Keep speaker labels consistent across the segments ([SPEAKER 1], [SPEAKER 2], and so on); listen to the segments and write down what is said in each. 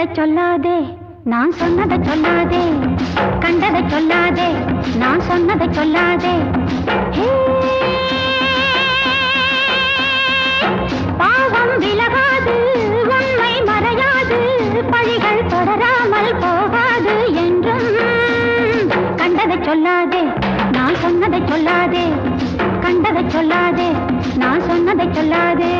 [SPEAKER 1] கண்டதை சொல்லாதே நான் சொன்னதை சொல்லாதே கண்டதை சொல்லாதே நான் சொன்னதை சொல்லாதே. பாவம் விலகாது உண்மை மறையாது பழிகள் தொடராமல் போகாது என்றும் கண்டதை சொல்லாதே நான் சொன்னதை சொல்லாதே கண்டதை சொல்லாதே நான் சொன்னதை சொல்லாதே.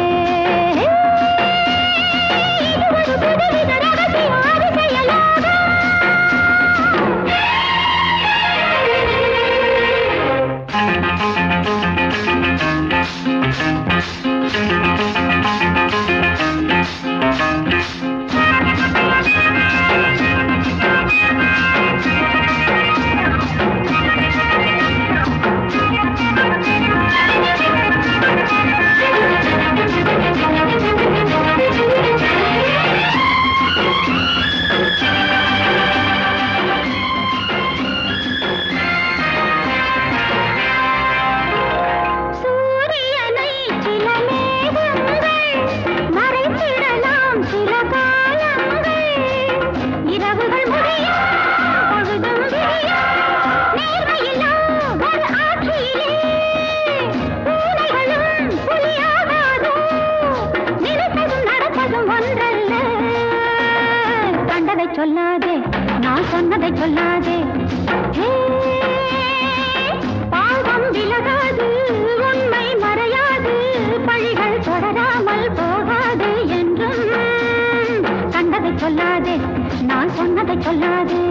[SPEAKER 1] சொல்லாதே நான் சொன்னதை சொல்லாதே. பாவம் விலகாது உண்மை மறையாது பழிகள் தொடராமல் போகாது என்றும். கண்டதை சொல்லாதே நான் சொன்னதை சொல்லாதே.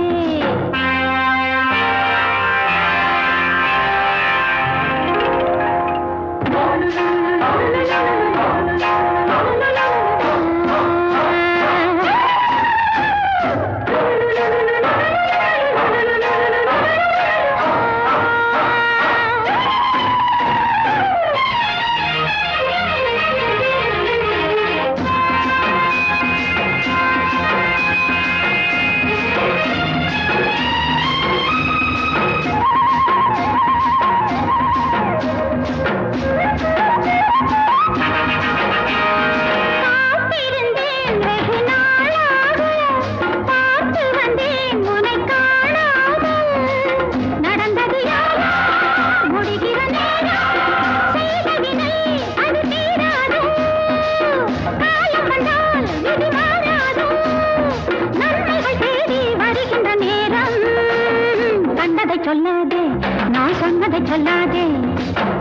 [SPEAKER 1] சொல்லாதே நான் சொன்னதை சொல்லாதே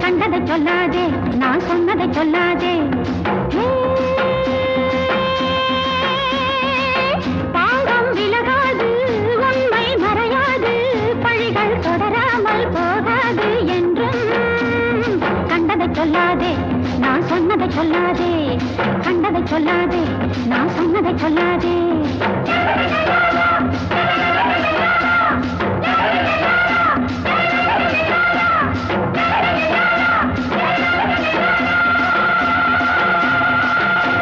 [SPEAKER 1] கண்டதை சொல்லாதே நான் சொன்னதை சொல்லாதே ஹே! பாவம் விலகாது உண்மை மறையாது பழிகள் தொடராமல் போகாது என்றும் கண்டதை சொல்லாதே நான் சொன்னதை சொல்லாதே கண்டதை சொல்லாதே நான் சொன்னதை சொல்லாதே